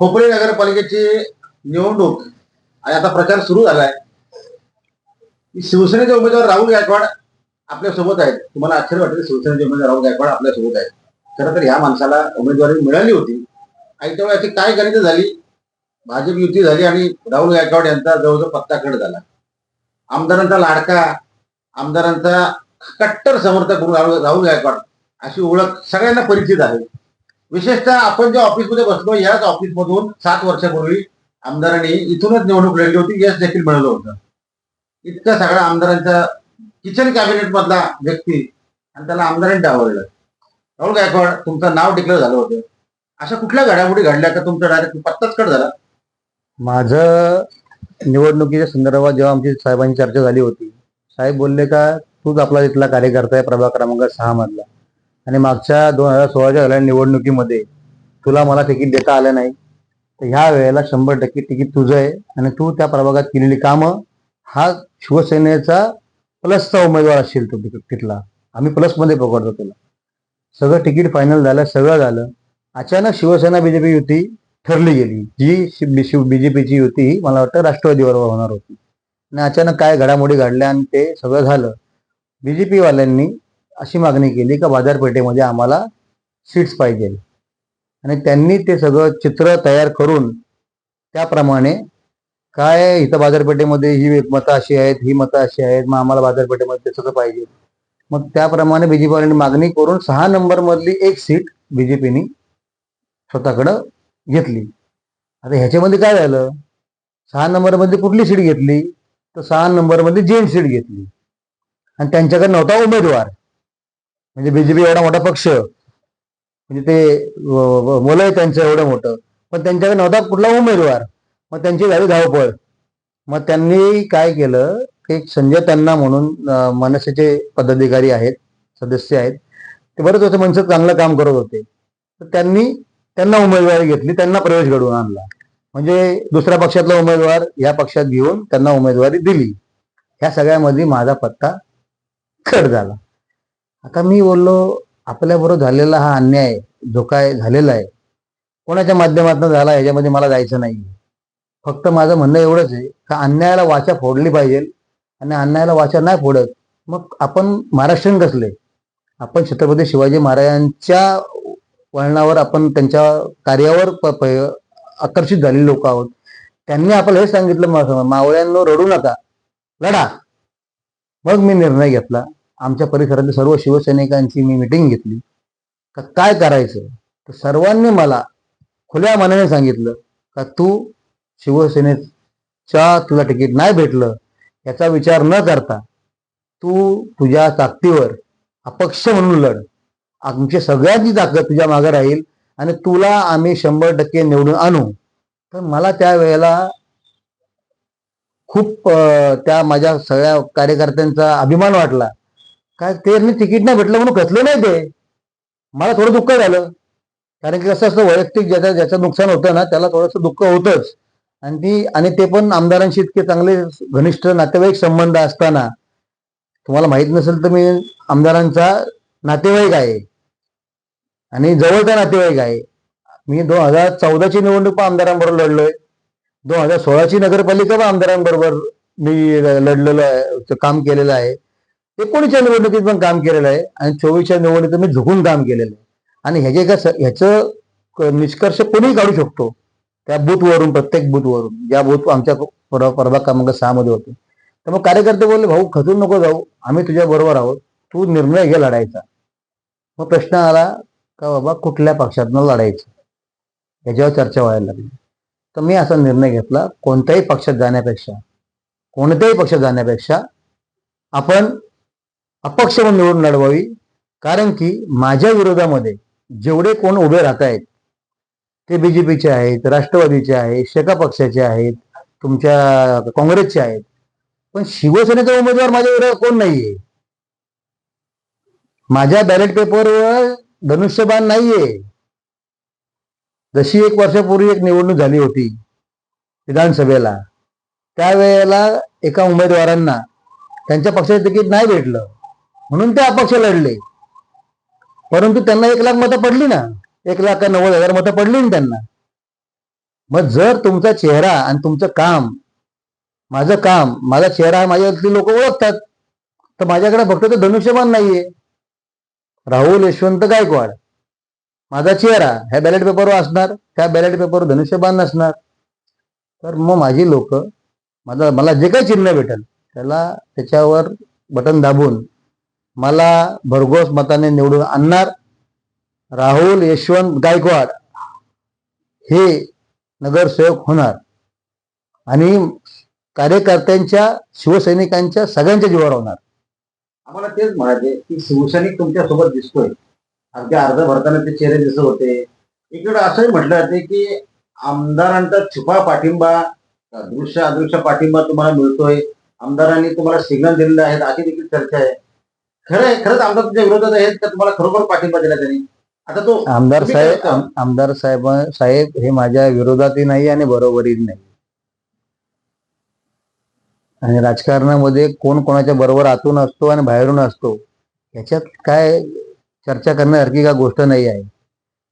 खोपडे नगरपालिकेची निवडणूक आणि आता प्रचार सुरू झालाय. शिवसेनेचे उमेदवार राहुल गायकवाड आपल्यासोबत आहेत. तुम्हाला आश्चर्य वाटेल शिवसेनेचे उमेदवार राहुल गायकवाड आपल्यासोबत आहेत. खरं तर ह्या माणसाला उमेदवारी मिळाली होती. आणि तेव्हा याची काय गणित झाली? भाजप युती झाली आणि राहुल गायकवाड यांचा जवळजवळ पत्ताकड झाला. आमदारांचा लाडका आमदारांचा कट्टर समर्थक राहुल राहुल गायकवाड अशी ओळख सगळ्यांना परिचित आहे. विशेषतः आपण ज्या ऑफिसमध्ये बसलो याच ऑफिसमधून सात वर्षापूर्वी आमदारांनी इथूनच निवडणूक लढली होती यश देखील मिळवलं होतं. इतक्या सगळ्या आमदारांचा किचन कॅबिनेट मधला व्यक्ती आणि त्याला आमदारांनी डावललं. राहुल गायकवाड तुमचं नाव डिक्लेअर झालं होतं. अशा कुठल्या घडामोडी घडल्या का? तुमचा डायरेक्ट पत्ताच कट झाला. माझं निवडणुकीच्या संदर्भात जेव्हा आमची साहेबांची चर्चा झाली होती साहेब बोलले का तूच आपला तिथला कार्यकर्ता आहे प्रभाग क्रमांक सहा मधला. आणि मागच्या दोन हजार सोळाच्या झाल्या निवडणुकीमध्ये तुला मला तिकीट देता आलं नाही. तर ह्या वेळेला शंभर टक्के तिकीट तुझं आहे आणि तू त्या प्रभागात केलेली कामं हा शिवसेनेचा प्लसचा उमेदवार असशील तो तिकीटला आम्ही प्लसमध्ये पकडतो तुला. सगळं तिकीट फायनल झालं सगळं झालं. अचानक शिवसेना बीजेपी युती ठरली गेली. जी शिव बीजेपीची युती मला वाटतं राष्ट्रवादीवर होणार होती. आणि अचानक काय घडामोडी घडल्या आणि ते सगळं झालं. बीजेपी वाल्यांनी अशी मागणी केली का बाजारपेठेमध्ये आम्हाला सीट्स पाहिजे. आणि त्यांनी ते सगळं चित्र तयार करून त्याप्रमाणे काय इथं बाजारपेठेमध्ये ही मतं अशी आहेत ही मतं अशी आहेत मग आम्हाला बाजारपेठेमध्ये ते सगळं पाहिजे. मग त्याप्रमाणे बीजेपी मागणी करून सहा नंबर मधली एक सीट बीजेपीनी स्वतःकडं घेतली. आता ह्याच्यामध्ये काय झालं? सहा नंबरमध्ये कुठली सीट घेतली? तर सहा नंबरमध्ये जेन सीट घेतली. आणि त्यांच्याकडे नव्हता उमेदवार. म्हणजे बीजेपी एवढा मोठा पक्ष. म्हणजे ते मुलं आहे त्यांचं एवढं मोठं. पण त्यांच्याकडे नव्हता कुठला उमेदवार. मग त्यांची झाली धावपळ. मग त्यांनी काय केलं? की संजय त्यांना म्हणून मनसेचे पदाधिकारी आहेत सदस्य आहेत. ते बरेच होते मनसे चांगलं काम करत होते. तर त्यांनी त्यांना उमेदवारी घेतली त्यांना प्रवेश घडवून आणला. म्हणजे दुसऱ्या पक्षातला उमेदवार या पक्षात घेऊन त्यांना उमेदवारी दिली. ह्या सगळ्यामध्ये माझा पत्ता कट झाला. आता मी बोललो आपल्याबरोबर झालेला हा अन्याय जो काय झालेला आहे कोणाच्या माध्यमातून झाला ह्याच्यामध्ये मला जायचं नाही. फक्त माझं म्हणणं एवढंच आहे का अन्यायाला वाचा फोडली पाहिजे आणि अन्यायाला वाचा नाही फोडत मग आपण महाराष्ट्रीयन कसले? आपण छत्रपती शिवाजी महाराजांच्या वळणावर आपण त्यांच्या कार्यावर प- आकर्षित झालेले लोक आहोत. त्यांनी आपल्याला हे सांगितलं मा- मावळ्यांनो रडू नका. लढा. मग मी निर्णय घेतला. आमच्या परिसरातील सर्व शिवसैनिकांची मी मिटिंग घेतली. का काय करायचं? तर सर्वांनी मला खुल्या मनाने सांगितलं का तू शिवसेनेच्या तुला तिकीट नाही भेटलं याचा विचार न करता तू तुझ्या ताकदीवर अपक्ष म्हणून लढ. आमची सगळ्यांची ताकद तुझ्या मागे राहील आणि तुला आम्ही शंभर टक्के निवडून आणू. तर मला त्या वेळेला खूप त्या माझ्या सगळ्या कार्यकर्त्यांचा अभिमान वाटला. काय ते तिकीट नाही भेटलं म्हणून कसलं नाही ते. मला थोडं दुःख झालं. कारण की कसं असतं वैयक्तिक ज्याच्या ज्याचं नुकसान होतं ना त्याला थोडंसं दुःख होतंच. आणि ती आणि ते पण आमदारांशी इतके चांगले घनिष्ठ नातेवाईक संबंध असताना तुम्हाला माहीत नसेल तर मी आमदारांचा नातेवाईक आहे. आणि जवळचा नातेवाईक आहे. मी दोन हजार चौदाची निवडणूक पण आमदारांबरोबर लढलोय. दोन हजार सोळाची नगरपालिका पण आमदारांबरोबर मी लढलेलो आहे काम केलेलं आहे. एकोणीसच्या निवडणुकीत पण काम केलेलं आहे आणि चोवीसच्या निवडणुकीत मी झुकून काम केलेलं आहे. आणि ह्याचे का ह्याचं क- निष्कर्ष कोणीही काढू शकतो त्या बूथवरून प्रत्येक बूथवरून ज्या बूथ आमच्या प्रभाग क्रमांक सहामध्ये होते. तर मग कार्यकर्ते बोलले भाऊ खचून नको जाऊ. आम्ही तुझ्या बरोबर आहोत. तू निर्णय घे लढायचा. मग प्रश्न आला का बाबा कुठल्या पक्षातनं लढायचं? याच्यावर चर्चा व्हायला लागली. तर मी असा निर्णय घेतला कोणत्याही पक्षात जाण्यापेक्षा कोणत्याही पक्षात जाण्यापेक्षा आपण अपक्ष म्हणून निवडून लढवावी. कारण की माझ्या विरोधामध्ये जेवढे कोण उभे राहत आहेत ते बीजेपीचे आहेत राष्ट्रवादीचे आहेत शेका पक्षाचे आहेत तुमच्या काँग्रेसचे आहेत पण शिवसेनेचा उमेदवार माझ्या विरोधात कोण नाहीये? माझ्या बॅलेट पेपरवर धनुष्यबाण नाहीये. जशी एक वर्षापूर्वी एक निवडणूक झाली होती विधानसभेला त्यावेळेला एका उमेदवारांना त्यांच्या पक्षाचं तिकीट नाही भेटलं. म्हणून ते अपक्ष लढले. परंतु त्यांना एक लाख मतं पडली ना. एक लाख का नव्वद हजार मतं पडली ना त्यांना. मग जर तुमचा चेहरा आणि तुमचं काम माझं काम माझा चेहरा हा माझ्यातली लोक ओळखतात तर माझ्याकडे फक्त ते धनुष्यबाण नाहीये. राहुल यशवंत गायकवाड माझा चेहरा ह्या बॅलेट पेपरवर असणार त्या बॅलेट पेपरवर धनुष्यबाण नसणार. तर मग माझी लोक माझा मला जे काही चिन्ह भेटेल त्याला त्याच्यावर बटन दाबून मला भरघोस मताने निवडून आणणार राहुल यशवंत गायकवाड. हे नगरसेवक होणार. आणि कार्यकर्त्यांच्या शिवसैनिकांच्या सगळ्यांच्या जीवावर होणार. आम्हाला तेच म्हणायचे की शिवसैनिक तुमच्यासोबत दिसतोय. अगदी अर्ध भरताना ते चेहरे दिसत होते. इकडे असंही म्हटलं जाते की आमदारांचा छुपा पाठिंबा दृश्य अदृश्य पाठिंबा तुम्हाला मिळतोय. आमदारांनी तुम्हाला सिग्नल दिलेले आहेत अशी देखील चर्चा आहे. खरं आहे खरंच आमदार तुमच्या विरोधात आहेत का तुम्हाला खरोखर पाठिंबा दिला त्यांनी. आता तो आमदार तुम्ही काय साहेब करता? आम- आमदार साहेब साहेब हे माझ्या विरोधातही नाही आणि बरोबरही नाही. आणि राजकारणामध्ये कोण कोणाच्या बरोबर आतून असतो आणि बाहेरून असतो याच्यात काय चर्चा करण्यासारखी का गोष्ट नाही आहे.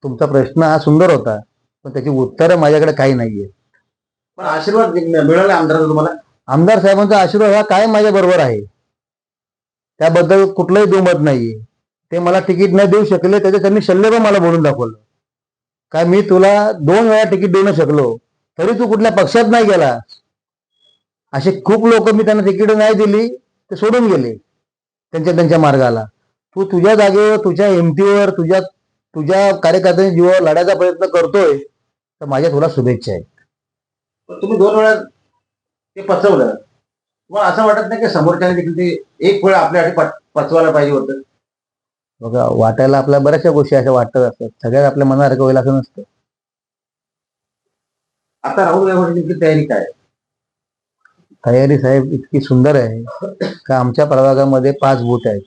तुमचा प्रश्न हा सुंदर होता पण त्याची उत्तरं माझ्याकडे काही नाहीये. पण आशीर्वाद मिळाला आमदाराचा तुम्हाला? आमदार साहेबांचा आशीर्वाद हा कायम माझ्या बरोबर आहे? त्याबद्दल कुठलंही दुमत नाहीये. ते मला तिकीट नाही देऊ शकले त्याचे त्यांनी शल्य पण मला बोलून दाखवलं. काय मी तुला दोन वेळा तिकीट देऊ शकलो तरी तू कुठल्या पक्षात नाही गेला असे खूप लोक मी त्यांना तिकीट नाही दिली ते सोडून गेले त्यांच्या त्यांच्या मार्गाला. तू तुझ्या जागेवर तुझ्या हिमतीवर तुझ्या तुझ्या कार्यकर्त्यांच्या जीवावर लढायचा प्रयत्न करतोय तर माझ्या तुला शुभेच्छा आहेत. तुम्ही दोन वेळा ते पचवलं तुम्हाला असं वाटत नाही की समोरच्याने देखील ते एक वेळ आपल्यासाठी पच- पचवायला पाहिजे होतं? बघा वाटायला आपल्या बऱ्याचशा गोष्टी अशा वाटत असतात. सगळ्यात आपल्या मनासारखं होईल असं नसतं. आता राहुल गायकवाडची तयारी काय? तयारी साहेब इतकी सुंदर आहे का आमच्या प्रभागामध्ये पाच बूथ आहेत.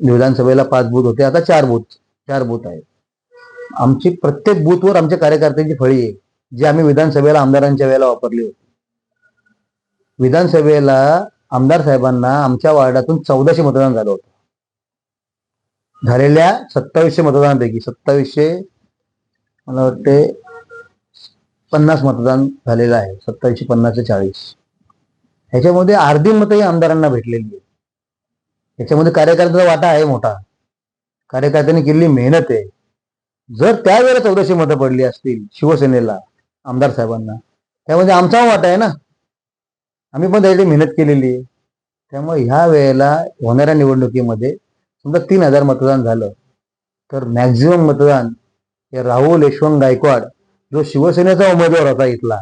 विधानसभेला पाच बूथ होते. आता चार बूथ चार बूथ आहेत. आमची प्रत्येक बूथवर आमच्या कार्यकर्त्यांची फळी आहे. जी आम्ही विधानसभेला आमदारांच्या वेळेला वापरली होती. विधानसभेला आमदार साहेबांना आमच्या वार्डातून चौदाशे मतदान झालं होतं. झालेल्या सत्तावीसशे मतदानापैकी सत्तावीसशे मला वाटते पन्नास मतदान झालेलं आहे. सत्तावीसशे पन्नास ते चाळीस. ह्याच्यामध्ये अर्धी मतही आमदारांना भेटलेली आहे याच्यामध्ये कार्यकर्त्याचा वाटा आहे मोठा. कार्यकर्त्यांनी केलेली मेहनत आहे. जर त्यावेळेला चौदाशे मतं पडली असतील शिवसेनेला आमदार साहेबांना त्यामध्ये आमचा वाटा आहे ना. आम्ही पण त्यासाठी मेहनत केलेली आहे. त्यामुळे ह्या वेळेला होणाऱ्या निवडणुकीमध्ये समजा तीन हजार मतदान झालं तर मॅक्झिमम मतदान हे राहुल यशवंत गायकवाड जो शिवसेनेचा उमेदवार होता इथला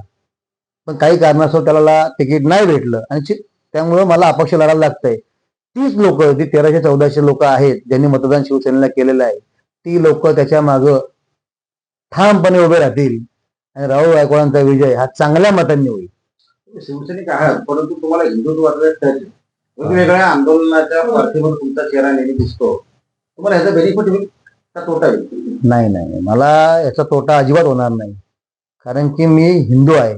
पण काही कारणास्तव त्याला तिकीट नाही भेटलं. आणि त्यामुळं मला अपक्ष लढायला लागतंय. तीच लोक जी तेराशे चौदाशे लोक आहेत ज्यांनी मतदान शिवसेनेला केलेलं आहे ती लोक त्याच्या मागं ठामपणे उभे राहतील. आणि राहुल गायकवाडांचा विजय हा चांगल्या मतांनी होईल. शिवसैनिक आहात परंतु तुम्हाला हिंदुत्वाचा वेगवेगळ्या म्हणजे आंदोलनाच्या पार्थिवर तुमचा चेहरा नेहमी दिसतो. तुम्हाला ह्याचा बेनिफिट होईल का तोटा होईल? नाही नाही मला याचा तोटा अजिबात होणार नाही. कारण की मी हिंदू आहे.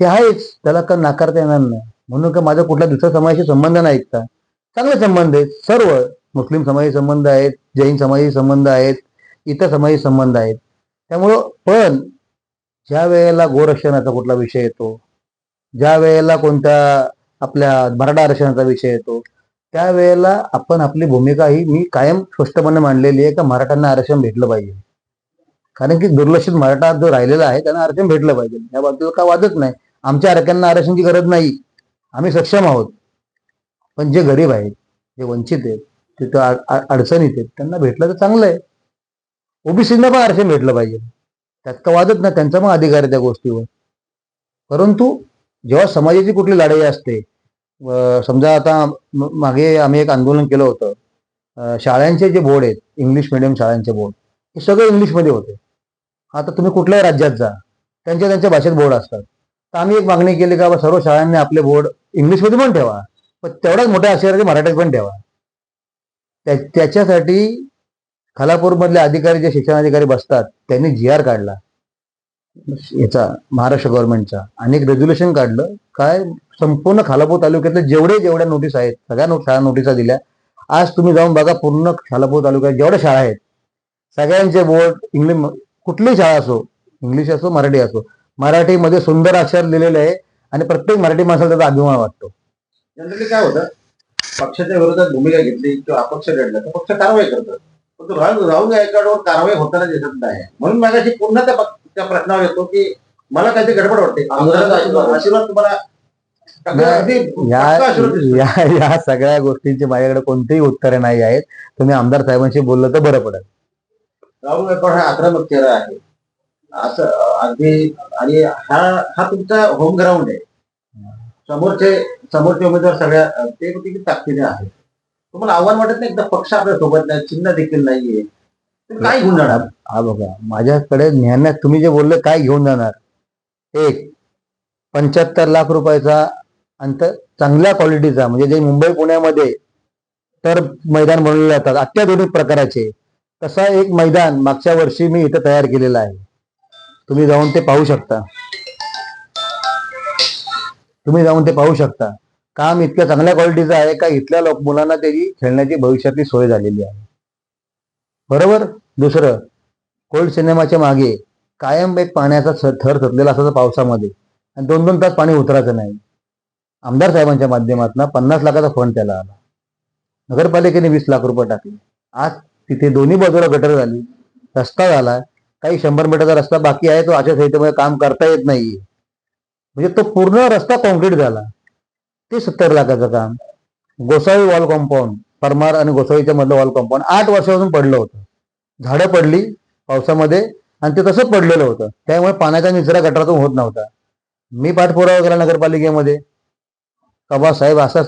ते आहेच. त्याला का नाकारता येणार नाही? म्हणून का माझा कुठल्या दुसऱ्या समाजाशी संबंध नाही का? चांगले संबंध आहेत. सर्व मुस्लिम समाजाशी संबंध आहेत जैन समाजाशी संबंध आहेत इतर समाजाशी संबंध आहेत. त्यामुळं पण ज्या वेळेला गोरक्षणाचा कुठला विषय येतो ज्या वेळेला कोणत्या आपल्या मराठा आरक्षणाचा विषय येतो त्यावेळेला आपण आपली भूमिका ही मी कायम स्पष्टपणे मांडलेली आहे का मराठ्यांना आरक्षण भेटलं पाहिजे. कारण की दुर्लक्षित मराठा जो राहिलेला आहे त्यांना आरक्षण भेटलं पाहिजे. या बाबतीत काय वादच नाही? आमच्या आरक्षणांना आरक्षणाची गरज नाही. आम्ही सक्षम आहोत. पण जे गरीब आहेत जे वंचित आहेत तिथं अडचणीत आहेत त्यांना भेटलं तर चांगलं आहे. ओबीसीना पण आरक्षण भेटलं पाहिजे. त्यात का वादच ना त्यांचा मग अधिकार आहे त्या गोष्टीवर. परंतु जेव्हा समाजाची कुठली लढाई असते समजा आता मागे आम्ही एक आंदोलन केलं होतं शाळांचे जे बोर्ड आहेत इंग्लिश मिडियम शाळांचे बोर्ड हे सगळे इंग्लिशमध्ये होते. आता तुम्ही कुठल्याही राज्यात जा त्यांच्या त्यांच्या भाषेत बोर्ड असतात. तर आम्ही एक मागणी केली का बा सर्व शाळांनी आपले बोर्ड इंग्लिशमध्ये पण ठेवा पण तेवढ्याच मोठ्या अक्षराचे मराठीत पण ठेवा. त्याच्यासाठी खालापूरमधले अधिकारी जे शिक्षणाधिकारी बसतात त्यांनी जी आर काढला. याचा महाराष्ट्र गव्हर्नमेंटचा आणि एक रेझोल्युशन काढलं. काय? संपूर्ण खालापूर तालुक्यातले जेवढे जेवढ्या नोटीस आहेत सगळ्या नो- शाळा नोटिसा दिल्या. आज तुम्ही जाऊन बघा पूर्ण खालापूर तालुक्यात जेवढ्या शाळा आहेत सगळ्यांचे बोर्ड इंग्लिश कुठलीही शाळा असो इंग्लिश असो मराठी असो मराठीमध्ये सुंदर अक्षर लिहिलेले आहे आणि प्रत्येक मराठी माणसाला त्याचा अभिमान वाटतो. जनरली काय होतं? पक्षाच्या विरोधात भूमिका घेतली किंवा अपक्ष लढला तर पक्ष कारवाई करतात. पण तो राहुल राहुल गायकवाडवर कारवाई होताना दिसत नाही. म्हणून मगाशी पुन्हा त्या त्या प्रश्नावर येतो की मला काहीतरी गडबड वाटते. आशीर्वाद. तुम्हाला या सगळ्या गोष्टींची माझ्याकडे कोणतीही उत्तरे नाही आहेत. तुम्ही आमदार साहेबांशी बोललं तर बरं पडेल. राहुल गायकवाड हा आक्रमक चेहरा आहे. असं अगदी आणि हा हा तुमचा होम ग्राउंड आहे. समोरचे समोरचे उमेदवार सगळ्या ते ताकदीने आहेत. तुम्हाला आव्हान वाटत नाही? एकदा पक्ष आपल्यासोबत नाही चिन्ह देखील नाहीये. काय घेऊन जाणार? हा बघा माझ्याकडे ज्ञानात तुम्ही जे बोलले काय घेऊन जाणार? एक पंच्याहत्तर लाख रुपयाचा अंत चांगल्या क्वालिटीचा म्हणजे जे मुंबई पुण्यामध्ये तर मैदान बनवले जातात अत्याधुनिक प्रकाराचे. तसा एक मैदान मागच्या वर्षी मी इथं तयार केलेलं आहे. तुम्ही जाऊन ते पाहू शकता. तुम्ही जाऊन ते पाहू शकता. काम इतक्या चांगल्या क्वालिटीचं आहे का इथल्या लोक मुलांना त्याची खेळण्याची भविष्यातली सोय झालेली आहे. बरोबर? दुसरं कोल्ड सिनेमाच्या मागे कायम एक पाण्याचा थर थरलेला असायचा पावसामध्ये. आणि दोन दोन तास पाणी उतरायचं नाही. आमदार साहेबांच्या माध्यमातून पन्नास लाखाचा फंड त्याला आला. नगरपालिकेने वीस लाख रुपये टाकले. आज तिथे दोन्ही बाजूला गटर झाली. रस्ता झाला. काही शंभर मीटरचा रस्ता बाकी आहे तो आचारसंहितेमुळे काम करता येत नाहीये. म्हणजे तो पूर्ण रस्ता कॉन्क्रीट झाला. ते सत्तर लाखाचं काम गोसावी वॉल कॉम्पाऊंड परमार आणि गोसावीच्या मधलं वॉल कॉम्पाऊंड आठ वर्षापासून पडलं होतं. झाडं पडली पावसामध्ये आणि ते तसंच पडलेलं होतं. त्यामुळे पाण्याचा निचरा गटारातून होत नव्हता. मी पाठपुरावा केला नगरपालिकेमध्ये. कबा साहेब असा